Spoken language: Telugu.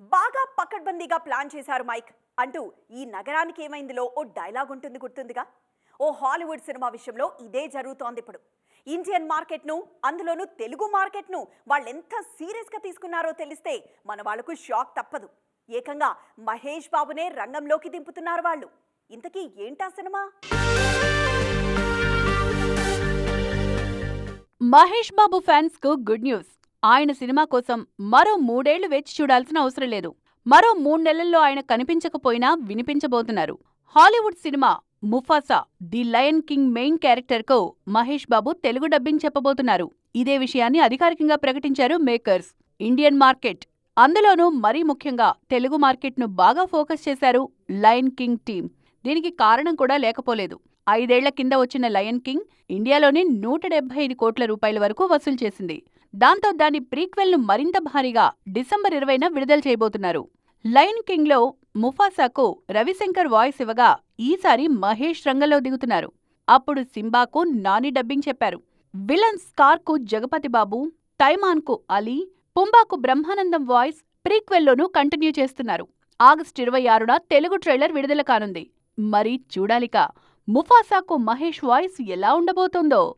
బాగా పకడ్బందీగా ప్లాన్ చేశారు మైక్. అంటూ ఈ నగరానికి ఏమైందిలో ఓ డైలాగ్ ఉంటుంది గుర్తుందిగా? ఓ హాలీవుడ్ సినిమా విషయంలో ఇదే జరుగుతోంది ఇప్పుడు. ఇండియన్ మార్కెట్ను అందులోనూ తెలుగు మార్కెట్ను వాళ్ళెంత సీరియస్గా తీసుకున్నారో తెలిస్తే మన వాళ్ళకు షాక్ తప్పదు. ఏకంగా మహేష్ బాబునే రంగంలోకి దింపుతున్నారు వాళ్ళు. ఇంతకీ ఏంటా సినిమా? మహేష్ బాబు ఫ్యాన్స్కు గుడ్ న్యూస్. ఆయన సినిమా కోసం మరో మూడేళ్ళు వేచి చూడాల్సిన అవసరం లేదు. మరో మూడు నెలల్లో ఆయన కనిపించకపోయినా వినిపించబోతున్నారు. Hollywood cinema Mufasa the lion king main క్యారెక్టర్కు Mahesh Babu Telugu dubbing చెప్పబోతున్నారు. ఇదే విషయాన్ని అధికారికంగా ప్రకటించారు మేకర్స్. Indian market. అందులోనూ మరీ ముఖ్యంగా తెలుగు మార్కెట్ను బాగా ఫోకస్ చేశారు లయన్ కింగ్ టీం దీనికి కారణం కూడా లేకపోలేదు. ఐదేళ్ళ కింద వచ్చిన లయన్ కింగ్ ఇండియాలోనే నూట డెబ్బై ఐదు కోట్ల రూపాయల వరకు వసూలు చేసింది. దాంతో దాని ప్రీక్వెల్ను మరింత భారీగా డిసెంబర్ ఇరవైన విడుదల చేయబోతున్నారు. లయన్ కింగ్లో ముఫాసాకు రవిశంకర్ వాయిస్ ఇవ్వగా ఈసారి మహేష్ రంగంలో దిగుతున్నారు. అప్పుడు సింబాకు నాని డబ్బింగ్ చెప్పారు. విలన్ స్కార్కు జగపతి బాబు తైమాన్కు అలీ పుంబాకు బ్రహ్మానందం వాయిస్ ప్రీక్వెల్లోనూ కంటిన్యూ చేస్తున్నారు. ఆగస్టు ఇరవై ఆరున తెలుగు ట్రైలర్ విడుదల కానుంది. మరి చూడాలిక ముఫాసాకు మహేష్ వాయిస్ ఎలా ఉండబోతోందో.